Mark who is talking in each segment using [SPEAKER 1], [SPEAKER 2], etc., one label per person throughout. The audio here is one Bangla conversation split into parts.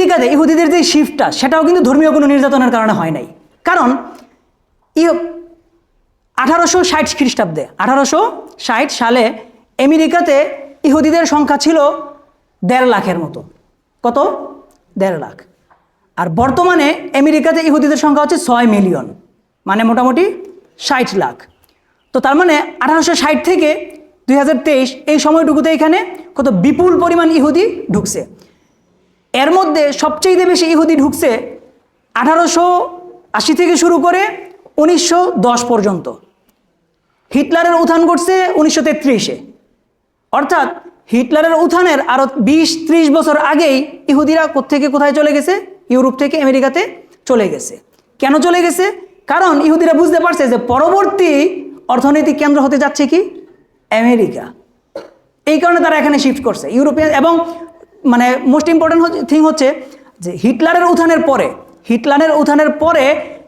[SPEAKER 1] আমেরিকাতে ইহুদিদের যে শিফটটা সেটাও কিন্তু ধর্মীয় কোনো নির্যাতনের কারণে হয় নাই। কারণ ই আঠারোশো ষাট খ্রিস্টাব্দে, আঠারোশো ষাট সালে আমেরিকাতে ইহুদিদের সংখ্যা ছিল দেড় লাখের মতো। কত? দেড় লাখ। আর বর্তমানে আমেরিকাতে ইহুদিদের সংখ্যা হচ্ছে ছয় মিলিয়ন মানে মোটামুটি ষাট লাখ। তো তার মানে আঠারোশো ষাট থেকে দুই হাজার তেইশ এই সময়টুকুতে এখানে কত বিপুল পরিমাণ ইহুদি ঢুকছে। এর মধ্যে সবচেয়ে বেশি ইহুদি ঢুকছে আঠারোশো আশি থেকে শুরু করে উনিশশো দশ পর্যন্ত। হিটলারের উত্থান ঘটছে উনিশশো তেত্রিশে। অর্থাৎ হিটলারের উত্থানের আরও বিশ ত্রিশ বছর আগেই ইহুদিরা কোত্থেকে কোথায় চলে গেছে? ইউরোপ থেকে আমেরিকাতে চলে গেছে। কেন চলে গেছে? কারণ ইহুদিরা বুঝতে পারছে যে পরবর্তী অর্থনৈতিক কেন্দ্র হতে যাচ্ছে কি? আমেরিকা। এই কারণে তারা এখানে শিফট করছে। ইউরোপিয়ান এবং মানে মোস্ট ইম্পর্টেন্ট থিং হচ্ছে যে হিটলারের উত্থানের পরে, হিটলারের উত্থানের পরে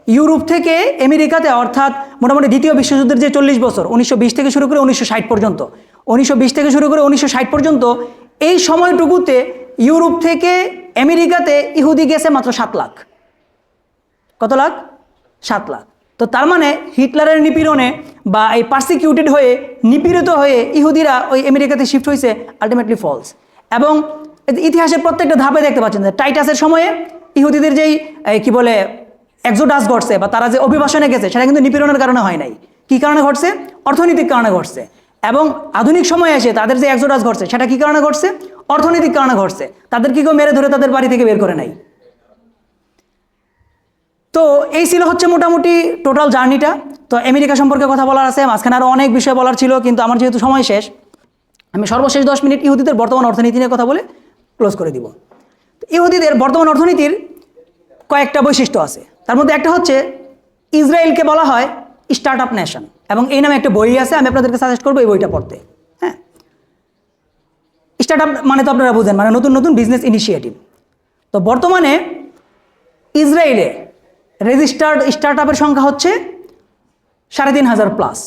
[SPEAKER 1] ইউরোপ থেকে আমেরিকাতে, অর্থাৎ মোটামুটি দ্বিতীয় বিশ্বযুদ্ধের যে চল্লিশ বছর, উনিশশো বিশ থেকে শুরু করে উনিশশো ষাট পর্যন্ত, উনিশশো বিশ থেকে শুরু করে উনিশশো ষাট পর্যন্ত, এই সময়টুকুতে ইউরোপ থেকে আমেরিকাতে ইহুদি গেছে মাত্র সাত লাখ। কত লাখ? সাত লাখ। তো তার মানে হিটলারের নিপীড়নে বা এই পার্সিকিউটেড হয়ে নিপীড়িত হয়ে ইহুদিরা ওই আমেরিকাতে শিফট হয়েছে আলটিমেটলি ফলস এবং ইতিহাসের প্রত্যেকটা ধাপে দেখতে পাচ্ছেন যে টাইটাসের সময়ে ইহুদিদের যেই কি বলে একজোডাস ঘটছে বা তারা যে অভিবাসনে গেছে, সেটা কিন্তু নিপীড়নের কারণে হয় নাই। কী কারণে ঘটছে? অর্থনৈতিক কারণে ঘটছে। এবং আধুনিক সময়ে এসে তাদের যে একজোডাস ঘটছে, সেটা কী কারণে ঘটছে? অর্থনৈতিক কারণে ঘটছে। তাদের কি কেউ মেরে ধরে তাদের বাড়ি থেকে বের করে নাই। তো এই ছিল হচ্ছে মোটামুটি টোটাল জার্নিটা তো আমেরিকা সম্পর্কে কথা বলার আছে, মাঝখানে আরও অনেক বিষয় বলার ছিল, কিন্তু আমার যেহেতু সময় শেষ, আমি সর্বশেষ দশ মিনিট ইহুদিদের বর্তমান অর্থনীতি নিয়ে কথা বলে। ক্লোজ করে দিব। ইহুদিদের বর্তমান অর্থনীতির কয়েকটা বৈশিষ্ট্য আছে। তার মধ্যে একটা হচ্ছে ইসরায়েলকে বলা হয় স্টার্ট আপ নেশন এবং এই নামে একটা বই আছে, আমি আপনাদেরকে সাজেস্ট করব এই বইটা পড়তে। হ্যাঁ? স্টার্ট আপ মানে তো আপনারা বুঝেন মানে নতুন নতুন বিজনেস ইনিশিয়েটিভ তো বর্তমানে ইসরায়েলে রেজিস্টার্ড স্টার্ট আপের সংখ্যা হচ্ছে সাড়ে তিন হাজার প্লাস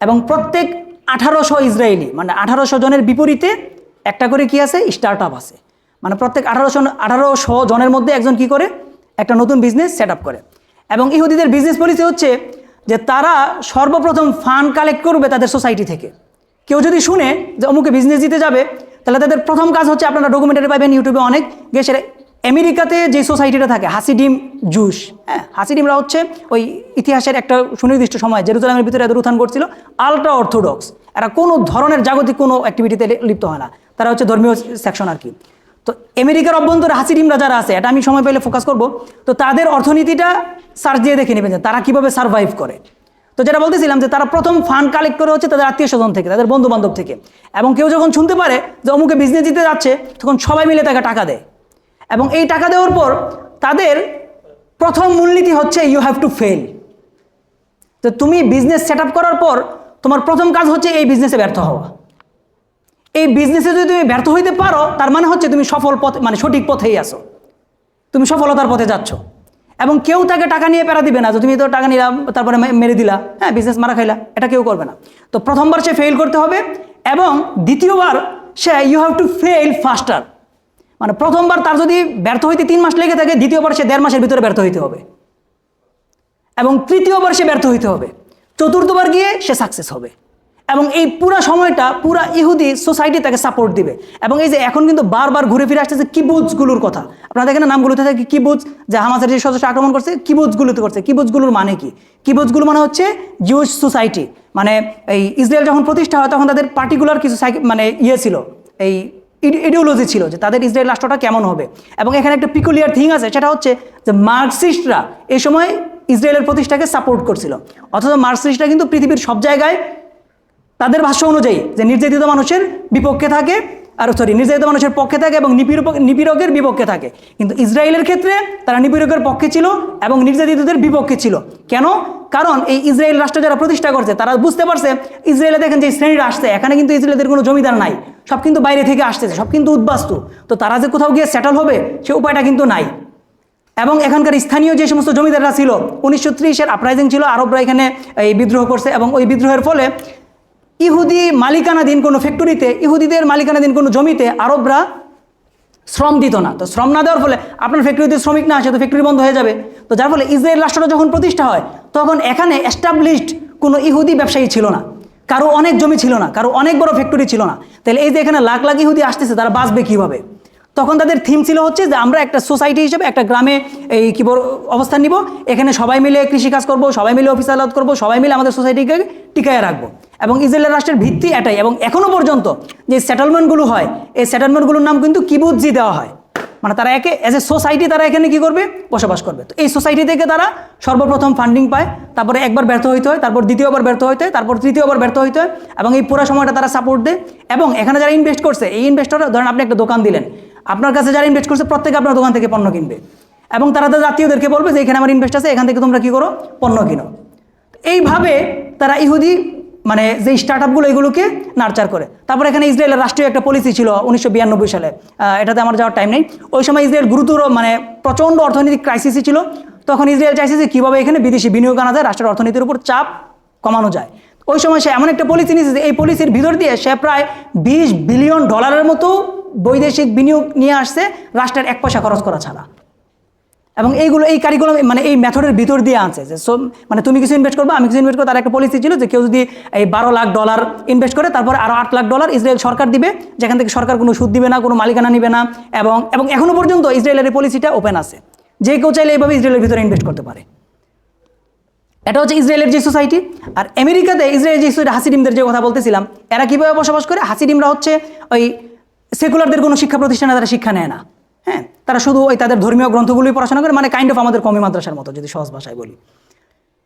[SPEAKER 1] এবং প্রত্যেক আঠারোশো ইসরায়েলি মানে আঠারোশো জনের বিপরীতে একটা করে কি আছে? স্টার্ট আপ আছে। মানে প্রত্যেক আঠারোশো আঠারোশো জনের মধ্যে একজন কি করে? একটা নতুন বিজনেস সেট আপ করে। এবং ইহুদিদের বিজনেস পলিসি হচ্ছে যে তারা সর্বপ্রথম ফান্ড কালেক্ট করবে তাদের সোসাইটি থেকে। কেউ যদি শুনে যে অমুকে বিজনেস দিতে যাবে, তাহলে তাদের প্রথম কাজ হচ্ছে আপনারা ডকুমেন্টারি পাবেন ইউটিউবে অনেক। গেছে আমেরিকাতে যে সোসাইটিটা থাকে, হাসিডিম জুস হ্যাঁ? হাসিডিমরা হচ্ছে ওই ইতিহাসের একটা সুনির্দিষ্ট সময় জেরুজালামের ভিতরে এদের উত্থান করছিল আলট্রা অর্থোডক্স এরা কোনো ধরনের জাগতিক কোনো অ্যাক্টিভিটিতে লিপ্ত হয় না। তারা হচ্ছে ধর্মীয় সেকশন আর কি। তো আমেরিকার অভ্যন্তরে হাসিডিমরা যারা আছে, এটা আমি সময় পেলে ফোকাস করব। তো তাদের অর্থনীতিটা সার্চ দিয়ে দেখে নেবেন তারা কীভাবে সার্ভাইভ করে। তো যেটা বলতেছিলাম যে তারা প্রথম ফান্ড কালেক্ট করে হচ্ছে তাদের আত্মীয় স্বজন থেকে, তাদের বন্ধু বান্ধব থেকে। এবং কেউ যখন শুনতে পারে যে অমুকে বিজনেস দিতে যাচ্ছে, তখন সবাই মিলে তাকে টাকা দেয়। এবং এই টাকা দেওয়ার পর তাদের প্রথম মূলনীতি হচ্ছে ইউ হ্যাভ টু ফেল তো তুমি বিজনেস সেট করার পর তোমার প্রথম কাজ হচ্ছে এই বিজনেসে ব্যর্থ হওয়া। এই বিজনেসে যদি তুমি ব্যর্থ হইতে পারো, তার মানে হচ্ছে তুমি সফল পথ মানে সঠিক পথেই আসো তুমি সফলতার পথে যাচ্ছ। এবং কেউ তাকে টাকা নিয়ে পেরা দিবে না যে, তুমি তো টাকা নিলাম তারপরে মেরে দিলা। হ্যাঁ বিজনেস মারা খাইলা। এটা কেউ করবে না। তো প্রথমবার সে ফেল করতে হবে এবং দ্বিতীয়বার সে you have to fail faster মানে প্রথমবার তার যদি ব্যর্থ হইতে তিন মাস লেগে থাকে, দ্বিতীয়বার সে দেড় মাসের ভিতরে ব্যর্থ হইতে হবে। এবং তৃতীয়বার সে ব্যর্থ হইতে হবে। চতুর্থবার গিয়ে সে সাকসেস হবে। এবং এই পুরা সময়টা পুরা ইহুদি সোসাইটি তাকে সাপোর্ট দিবে। এবং এই যে এখন কিন্তু বারবার ঘুরে ফিরে আসতেছে কিবুজগুলোর কথা। আপনারা দেখেন নামগুলোতে থাকে কিবুজ যে হামাসের যে সদস্য আক্রমণ করছে কিবুজগুলোতে করছে। কিবুজগুলোর মানে কি? কিবুজগুলো মানে হচ্ছে জিউস সোসাইটি মানে এই ইসরায়েল যখন প্রতিষ্ঠা হয়, তখন তাদের পার্টিকুলার কিছু মানে ইয়ে ছিল, এই ইডিওলজি ছিল, যে তাদের ইসরায়েল রাষ্ট্রটা কেমন হবে। এবং এখানে একটা পিকুলিয়ার থিং আছে, সেটা হচ্ছে যে মার্কসিস্টরা এই সময় ইসরায়েলের প্রতিষ্ঠাকে সাপোর্ট করছিল। অথচ মার্কসিস্টরা কিন্তু পৃথিবীর সব জায়গায় তাদের ভাষ্য অনুযায়ী যে নির্যাতিত মানুষের বিপক্ষে থাকে, আর সরি নির্যাতিত মানুষের পক্ষে থাকে এবং নিপীড়ক নিপীড়কের বিপক্ষে থাকে। কিন্তু ইসরায়েলের ক্ষেত্রে তারা নিপীড়কের পক্ষে ছিল এবং নির্যাতিতদের বিপক্ষে ছিল। কেন? কারণ এই ইসরায়েল রাষ্ট্র যারা প্রতিষ্ঠা করছে, তারা বুঝতে পারছে, ইসরায়েলে দেখেন যে শ্রেণীরা আসছে, এখানে কিন্তু ইসরায়েলের কোনো জমিদার নাই। সব কিন্তু বাইরে থেকে আসতেছে, সব কিন্তু উদ্বাস্তু। তো তারা যে কোথাও গিয়ে সেটেল হবে, সে উপায়টা কিন্তু নাই। এবং এখানকার স্থানীয় যে সমস্ত জমিদাররা ছিল, উনিশশো ত্রিশের আপরাইজিং ছিল, আরবরা এখানে এই বিদ্রোহ করছে এবং ওই বিদ্রোহের ফলে ইহুদি মালিকানাধীন কোনো ফ্যাক্টরিতে, ইহুদিদের মালিকানাধীন কোনো জমিতে আরবরা শ্রম দিত না। তো শ্রম না দেওয়ার ফলে আপনার ফ্যাক্টরিতে শ্রমিক না আসে, তো ফ্যাক্টরি বন্ধ হয়ে যাবে। তো যার ফলে ইসরায়েল রাষ্ট্রটা যখন প্রতিষ্ঠা হয়, তখন এখানে এস্টাবলিশড কোনো ইহুদি ব্যবসায়ী ছিল না। কারও অনেক জমি ছিল না, কারও অনেক বড় ফ্যাক্টরি ছিল না। তাহলে এই যে এখানে লাখ লাখ ইহুদি আসতেছে, তারা বাঁচবে কীভাবে? তখন তাদের থিম ছিল হচ্ছে যে আমরা একটা সোসাইটি হিসেবে, একটা গ্রামে এই কী অবস্থান নিব। এখানে সবাই মিলে কৃষিকাজ করব, সবাই মিলে অফিস আলাদ করব, সবাই মিলে আমাদের সোসাইটিকে টিকায় রাখব। এবং ইসরায়েলের রাষ্ট্রের ভিত্তি এটাই এবং এখনও পর্যন্ত যে সেটেলমেন্টগুলো হয়, এই সেটেলমেন্টগুলোর নাম কিন্তু কিবুতজি দেওয়া হয়। মানে তারা একে অ্যাজ এ সোসাইটি তারা এখানে কি করবে? বসবাস করবে। তো এই সোসাইটি থেকে তারা সর্বপ্রথম ফান্ডিং পায়, তারপরে একবার ব্যর্থ হইতে হয়, তারপর দ্বিতীয়বার ব্যর্থ হইতে হয়, তারপর তৃতীয়বার ব্যর্থ হইতে হয় এবং এই পুরো সময়টা তারা সাপোর্ট দেয় এবং এখানে যারা ইনভেস্ট করছে, এই ইনভেস্টররা ধরেন আপনি একটা দোকান দিলেন, আপনার কাছে যারা ইনভেস্ট করছে, প্রত্যেকে আপনার দোকান থেকে পণ্য কিনবে এবং তারা তাদের আত্মীয়দেরকে বলবে যে, এখানে আমার ইনভেস্ট আছে, এখান থেকে তোমরা কি করো? পণ্য কিনো। এইভাবে তারা ইহুদি মানে যে স্টার্ট আপগুলো এগুলোকে নার্চার করে। তারপর এখানে ইসরায়েলের রাষ্ট্রীয় একটা পলিসি ছিল উনিশশো বিরানব্বই সালে। এটাতে আমার যাওয়ার টাইম নেই। ওই সময় ইসরায়েল গুরুতর মানে প্রচণ্ড অর্থনৈতিক ক্রাইসিসই ছিল। তখন ইসরায়েল চাইছে যে কীভাবে এখানে বিদেশি বিনিয়োগ আনা যায়, রাষ্ট্রের অর্থনীতির উপর চাপ কমানো যায়। ওই সময় সে এমন একটা পলিসি নিয়েছে যে এই পলিসির ভিতর দিয়ে সে প্রায় বিশ বিলিয়ন ডলারের মতো বৈদেশিক বিনিয়োগ নিয়ে আসছে, রাষ্ট্রের এক পয়সা খরচ করা ছাড়া। এবং এইগুলো, এই কারিকুলাম মানে এই মেথডের ভিতর দিয়ে আনছে যে সো মানে তুমি কিছু ইনভেস্ট করবে, আমি কিছু ইনভেস্ট করব, তার একটা পলিসি ছিল যে কেউ যদি এই বারো লাখ ডলার ইনভেস্ট করে, তারপরে আরও আট লাখ ডলার ইসরায়েল সরকার দিবে, যেখান থেকে সরকার কোনো সুদ দিবে না, কোনো মালিকানা নিবে না, এবং এবং এখনও পর্যন্ত ইসরায়েলের এই পলিসিটা ওপেন আছে। যে কেউ চাইলে এইভাবে ইসরায়েলের ভিতরে ইনভেস্ট করতে পারে। এটা হচ্ছে ইসরায়েলের যে সোসাইটি আর আমেরিকাতে ইসরায়েল যে সোসাইটি হাসিডিমদের যে কথা বলতেছিলাম, এরা কীভাবে বসবাস করে? হাসিডিমরা হচ্ছে ওই সেকুলারদের কোনো শিক্ষা প্রতিষ্ঠানে তারা শিক্ষা নেয় না। হ্যাঁ তারা শুধু ওই তাদের ধর্মীয় গ্রন্থগুলোই পড়াশোনা করে মানে কাইন্ড অফ আমাদের কমি মাদ্রাসার মতো, যদি সহজ ভাষায় বলি।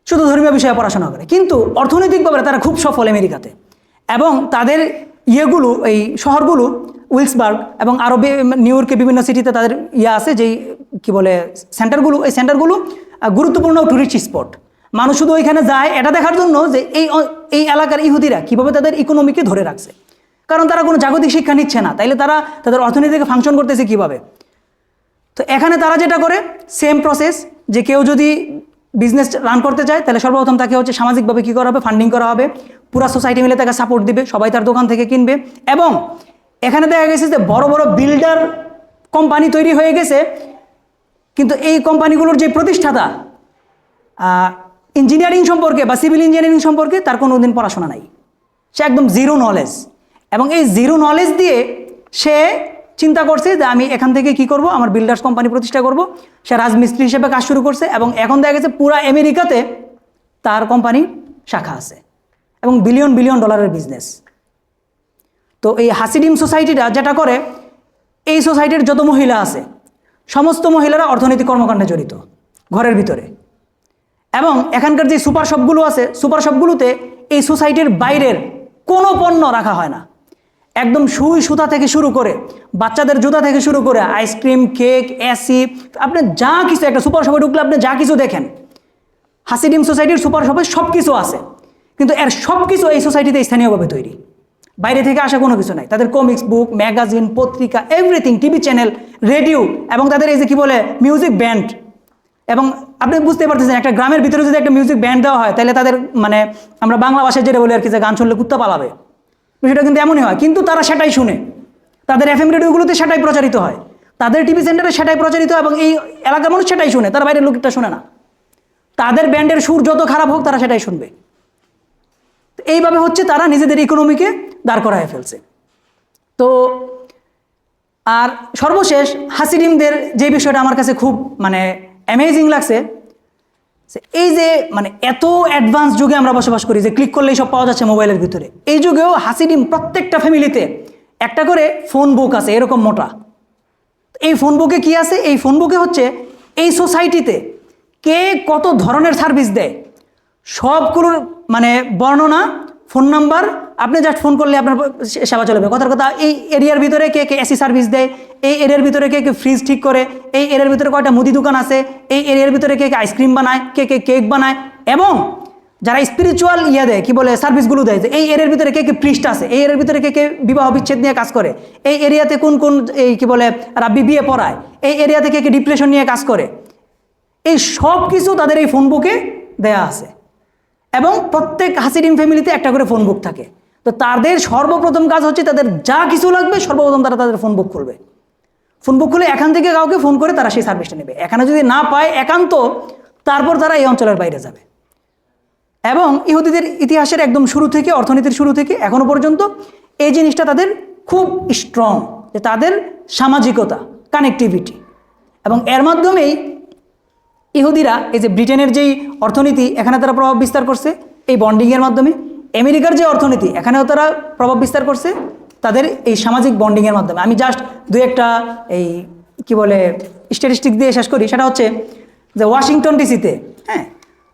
[SPEAKER 1] শুধু ধর্মীয় বিষয়ে পড়াশোনা করে, কিন্তু অর্থনৈতিকভাবে তারা খুব সফল আমেরিকাতে। এবং তাদের ইয়েগুলো, এই শহরগুলো, উইলসবার্গ এবং আরও নিউ ইয়র্কে বিভিন্ন সিটিতে তাদের ইয়ে আছে, যেই, কি বলে, সেন্টারগুলো, এই সেন্টারগুলো গুরুত্বপূর্ণ টুরিস্ট স্পট মানুষ শুধু ওইখানে যায় এটা দেখার জন্য যে এই এই এলাকার ইহুদিরা কীভাবে তাদের ইকোনমিকে ধরে রাখছে। কারণ তারা কোনো জাগতিক শিক্ষা নিচ্ছে না, তাইলে তারা তাদের অর্থনীতিকে ফাংশন করতেছে কীভাবে? তো এখানে তারা যেটা করে সেম প্রসেস যে কেউ যদি বিজনেস রান করতে চায়, তাহলে সর্বপ্রথম তাকে হচ্ছে সামাজিকভাবে কী করা হবে? ফান্ডিং করা হবে। পুরা সোসাইটি মিলে তাকে সাপোর্ট দিবে, সবাই তার দোকান থেকে কিনবে। এবং এখানে দেখা গেছে যে বড় বড় বিল্ডার কোম্পানি তৈরি হয়ে গেছে। কিন্তু এই কোম্পানিগুলোর যে প্রতিষ্ঠাতা ইঞ্জিনিয়ারিং সম্পর্কে বা সিভিল ইঞ্জিনিয়ারিং সম্পর্কে তার কোনো দিন পড়াশোনা নাই। সে একদম জিরো নলেজ এবং এই জিরো নলেজ দিয়ে সে চিন্তা করছে যে আমি এখান থেকে কি করব? আমার বিল্ডার্স কোম্পানি প্রতিষ্ঠা করব। সে রাজমিস্ত্রি হিসেবে কাজ শুরু করছে এবং এখন দেখা গেছে পুরা আমেরিকাতে তার কোম্পানি শাখা আছে এবং বিলিয়ন বিলিয়ন ডলারের বিজনেস তো এই হাসিডিম সোসাইটিটা যেটা করে, এই সোসাইটির যত মহিলা আছে, সমস্ত মহিলারা অর্থনৈতিক কর্মকাণ্ডে জড়িত, ঘরের ভিতরে। এবং এখানকার যে সুপার শপগুলো আছে সুপার শপগুলোতে এই সোসাইটির বাইরের কোনো পণ্য রাখা হয় না। একদম সুই সুতা থেকে শুরু করে, বাচ্চাদের জুতা থেকে শুরু করে আইসক্রিম কেক এসি আপনি যা কিছু একটা সুপার শপে ঢুকলে আপনি যা কিছু দেখেন। হাসিডিম সোসাইটির সুপার শপে সব কিছু আছে, কিন্তু এর সব কিছু এই সোসাইটিতে স্থানীয়ভাবে তৈরি। বাইরে থেকে আসা কোনো কিছু নাই। তাদের কমিক্স বুক ম্যাগাজিন পত্রিকা এভরিথিং টিভি চ্যানেল রেডিও এবং তাদের এই যে কি বলে মিউজিক ব্যান্ড এবং আপনি বুঝতে পারতেছেন, একটা গ্রামের ভিতরে যদি একটা মিউজিক ব্যান্ড দেওয়া হয়, তাহলে তাদের মানে আমরা বাংলা ভাষায় যেটা বলি আর কি, যে গান শুনলে কুত্তা পালাবে। বিষয়টা কিন্তু এমনই হয়। কিন্তু তারা সেটাই শুনে। তাদের এফ এম রেডিওগুলোতে সেটাই প্রচারিত হয়। তাদের টিভি সেন্টারে সেটাই প্রচারিত এবং এই এলাকার মানুষ সেটাই শুনে। তারা বাইরের লোকটা শুনে না। তাদের ব্যান্ডের সুর যত খারাপ হোক, তারা সেটাই শুনবে। এইভাবে হচ্ছে তারা নিজেদের ইকোনমিকে দাঁড় করায় ফেলছে। তো আর সর্বশেষ হাসিডিমদের যে বিষয়টা আমার কাছে খুব মানে অ্যামেজিং লাগছে এই যে মানে এত অ্যাডভান্স যুগে আমরা বসবাস করি, যে ক্লিক করলেই সব পাওয়া যাচ্ছে মোবাইলের ভিতরে। এই যুগেও হাসিডিম প্রত্যেকটা ফ্যামিলিতে একটা করে ফোন বুক আছে, এরকম মোটা। এই ফোন বুকে কী আছে? এই ফোন বুকে হচ্ছে এই সোসাইটিতে কে কত ধরনের সার্ভিস দেয়, সবগুলোর মানে বর্ণনা ফোন নাম্বার, আপনি জাস্ট ফোন করলে আপনার সেবা চলবে। কথার কথা, এই এরিয়ার ভিতরে কে কে এসি সার্ভিস দেয়, এই এরিয়ার ভিতরে কে কে ফ্রিজ ঠিক করে, এই এরিয়ার ভিতরে কয়টা মুদি দোকান আছে, এই এরিয়ার ভিতরে কে কে আইসক্রিম বানায়, কে কে কেক বানায়, এবং যারা স্পিরিচুয়াল ইয়ে দেয়, কি বলে সার্ভিসগুলো দেয়, যে এই এরিয়ার ভিতরে কে কে পৃষ্ঠ আছে, এই এরিয়ার ভিতরে কে কে বিবাহ বিচ্ছেদ নিয়ে কাজ করে, এই এরিয়াতে কোন কোন, এই কি বলে, রাব্বি বিয়ে পড়ায়, এই এরিয়াতে কে কে ডিপ্রেশন নিয়ে কাজ করে, এই সব কিছু তাদের এই ফোন বুকে দেয়া আছে। এবং প্রত্যেক হাসিডিম ফ্যামিলিতে একটা করে ফোন বুক থাকে। তো তাদের সর্বপ্রথম কাজ হচ্ছে তাদের যা কিছু লাগবে, সর্বপ্রথম তারা তাদের ফোন বুক খুলবে। ফোন বুক খুলে এখান থেকে কাউকে ফোন করে তারা সেই সার্ভিসটা নেবে। এখানে যদি না পায় একান্ত, তারপর তারা এই অঞ্চলের বাইরে যাবে। এবং ইহুদিদের ইতিহাসের একদম শুরু থেকে, অর্থনীতির শুরু থেকে, এখনও পর্যন্ত এই জিনিসটা তাদের খুব স্ট্রং যে তাদের সামাজিকতা কানেক্টিভিটি এবং এর মাধ্যমেই ইহুদিরা এই যে ব্রিটেনের যেই অর্থনীতি, এখানে তারা প্রভাব বিস্তার করছে। এই বন্ডিংয়ের মাধ্যমে আমেরিকার যে অর্থনীতি, এখানেও তারা প্রভাব বিস্তার করছে। তাদের এই সামাজিক বন্ডিংয়ের মাধ্যমে। আমি জাস্ট দু একটা এই কি বলে স্ট্যাটিস্টিক দিয়ে শেষ করি। সেটা হচ্ছে যে ওয়াশিংটন ডিসিতে হ্যাঁ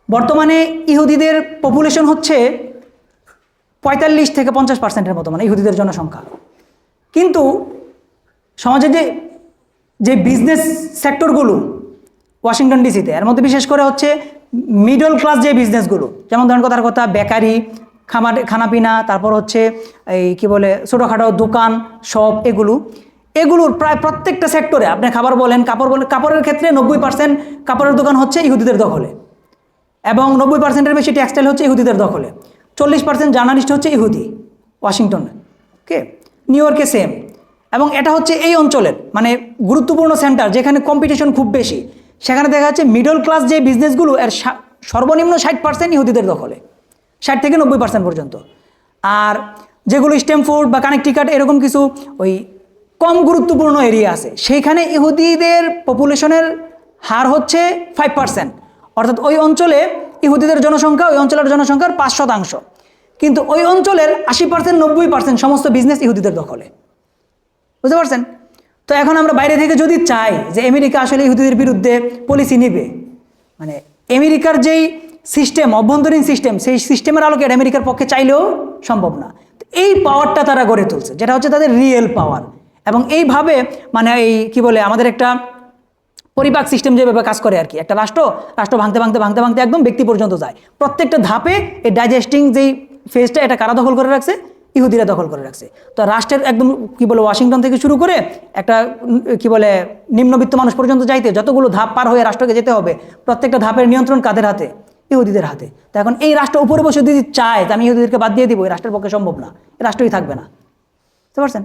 [SPEAKER 1] বর্তমানে ইহুদিদের পপুলেশন হচ্ছে পঁয়তাল্লিশ থেকে পঞ্চাশ পার্সেন্টের মতো মানে ইহুদিদের জনসংখ্যা। কিন্তু সমাজে যে যে বিজনেস সেক্টরগুলো ওয়াশিংটন ডিসিতে। এর মধ্যে বিশেষ করে হচ্ছে মিডল ক্লাস যে বিজনেসগুলো যেমন ধরেন কথার কথা, বেকারি, খামার, খানাপিনা, তারপর হচ্ছে এই কী বলে, ছোটোখাটো দোকান শপ এগুলো। এগুলোর প্রায় প্রত্যেকটা সেক্টরে আপনি খাবার বলেন, কাপড় বলেন, কাপড়ের ক্ষেত্রে নব্বই পার্সেন্ট কাপড়ের দোকান হচ্ছে ইহুদিদের দখলে। এবং নব্বই পার্সেন্টের বেশি টেক্সটাইল হচ্ছে ইহুদিদের দখলে। চল্লিশ পার্সেন্ট জার্নালিস্ট হচ্ছে ইহুদি, ওয়াশিংটনে। ওকে নিউ ইয়র্কে সেম এবং এটা হচ্ছে এই অঞ্চলের মানে গুরুত্বপূর্ণ সেন্টার যেখানে কম্পিটিশন খুব বেশি। সেখানে দেখা যাচ্ছে মিডল ক্লাস যে বিজনেসগুলো এর সর্বনিম্ন ষাট পার্সেন্ট ইহুদিদের দখলে। ষাট থেকে নব্বই পার্সেন্ট পর্যন্ত। আর যেগুলো স্টেম ফুড বা কানেকটিকাট এরকম কিছু ওই কম গুরুত্বপূর্ণ এরিয়া আছে। সেইখানে ইহুদিদের পপুলেশনের হার হচ্ছে ফাইভ পার্সেন্ট অর্থাৎ ওই অঞ্চলে ইহুদিদের জনসংখ্যা, ওই অঞ্চলের জনসংখ্যার পাঁচ শতাংশ। কিন্তু ওই অঞ্চলের আশি পার্সেন্ট নব্বই পার্সেন্ট সমস্ত বিজনেস ইহুদিদের দখলে। বুঝতে পারছেন? তো এখন আমরা বাইরে থেকে যদি চাই যে আমেরিকা আসলে ইহুদিদের বিরুদ্ধে পলিসি নেবে মানে আমেরিকার যেই সিস্টেম অভ্যন্তরীণ সিস্টেম সেই সিস্টেমের আলোকে আমেরিকার পক্ষে চাইলেও সম্ভব না। এই পাওয়ারটা তারা গড়ে তুলছে, যেটা হচ্ছে তাদের রিয়েল পাওয়ার এবং এইভাবে মানে এই কি বলে, আমাদের একটা পরিপাক সিস্টেম যেভাবে কাজ করে আর কি, একটা রাষ্ট্র রাষ্ট্র ভাঙতে ভাঙতে ভাঙতে ভাঙতে একদম ব্যক্তি পর্যন্ত যায়। প্রত্যেকটা ধাপে এই ডাইজেস্টিং যেই ফেজটা এটা কারা দখল করে রাখছে। ইহুদিরা দখল করে রাখছে। তো রাষ্ট্রের একদম কি বলে ওয়াশিংটন থেকে শুরু করে একটা, কি বলে, নিম্নবিত্ত মানুষ পর্যন্ত যাইতে যতগুলো ধাপ পার হয়ে রাষ্ট্রকে যেতে হবে, প্রত্যেকটা ধাপের নিয়ন্ত্রণ কাদের হাতে? ইহুদিদের হাতে। তো এখন এই রাষ্ট্র উপরে বসে যদি চায় যে আমি ইহুদিদেরকে বাদ দিয়ে দিব, এই রাষ্ট্রের পক্ষে সম্ভব না। রাষ্ট্রই থাকবে না। বুঝতে পারছেন?